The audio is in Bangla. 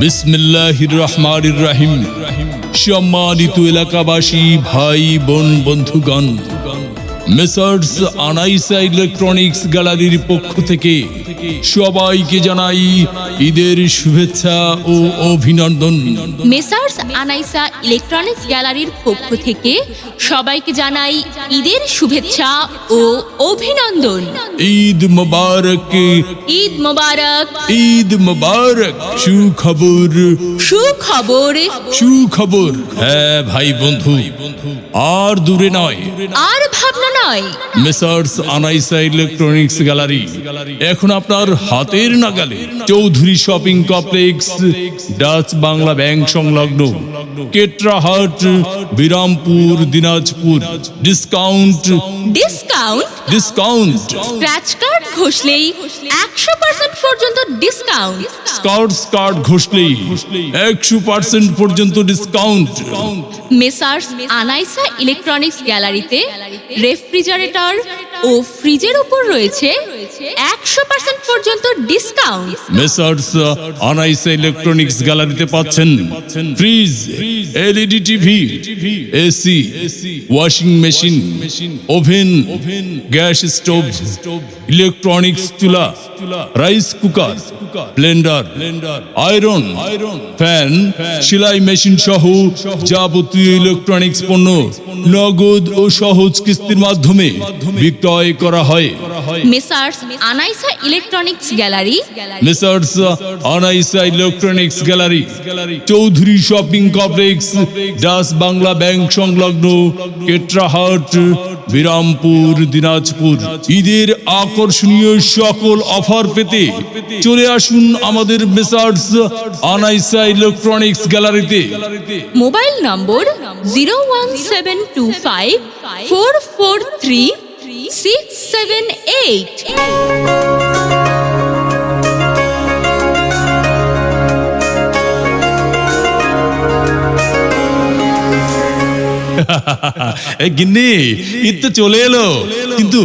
বিসমিল্লাহির রহমানির রাহিম সম্মানিত এলাকাবাসী ভাই বোন বন্ধুগণ মেসার্স আনাইসা ইলেকট্রনিক্স গ্যালারির পক্ষ থেকে সবাইকে জানাই ঈদের শুভেচ্ছা ও অভিনন্দন। মেসার্স আনাইসা ইলেকট্রনিক্স গ্যালারির পক্ষ থেকে সবাইকে জানাই ঈদের শুভেচ্ছা ও অভিনন্দন। ঈদ মোবারক। ঈদ মোবারক। ঈদ মোবারক সুখবর। সুখবর। সুখবর। হ্যাঁ ভাই বন্ধু আর দূরে নয়। আর ভাবনা নয়। মেসার্স আনাইসা ইলেকট্রনিক্স গ্যালারি এখন আপনার হাতের নাগালে Chowdhury shopping complex Dutch Bangla bank সংলগ্ন Ketrahat Birampur Dinajpur discount discount discount scratch card ঘষলেই একশো পার্সেন্ট পর্যন্ত ডিসকাউন্ট স্কার্টস কার্ড ঘষলেই একশো পার্সেন্ট পর্যন্ত ডিসকাউন্ট মেসার্স আনাইসা ইলেকট্রনিক্স গ্যালারিতে রেফ্রিজারেটর ও ফ্রিজের উপর রয়েছে একশো পার্সেন্ট পর্যন্ত ডিসকাউন্ট মেসার্স আনাইসা ইলেকট্রনিক্স গ্যালারিতে পাচ্ছেন। Fridge LED TV AC washing machine oven gas stove electronics চুলা rice cooker blender iron fan সেলাই মেশিন সহ যাবতীয় ইলেকট্রনিক্স পণ্য নগদ ও সহজ কিস্তির মাধ্যমে বিক্রয় করা হয়। Messrs Anaisa electronics gallery messrs Anaisa electronics gallery Chowdhury shopping complex Dutch Bangla bank সংলগ্ন কেট্রাহাট বিরামপুর দিনাজপুর ঈদের আকর্ষণীয় সকল অফার পেতে চলে আসুন আমাদের মেসার্স আনাইসা ইলেকট্রনিক্স গ্যালারিতে mobile number zero one seven two five four four three six seven eight গিন্নি ঈদ তো চলে এলো। কিন্তু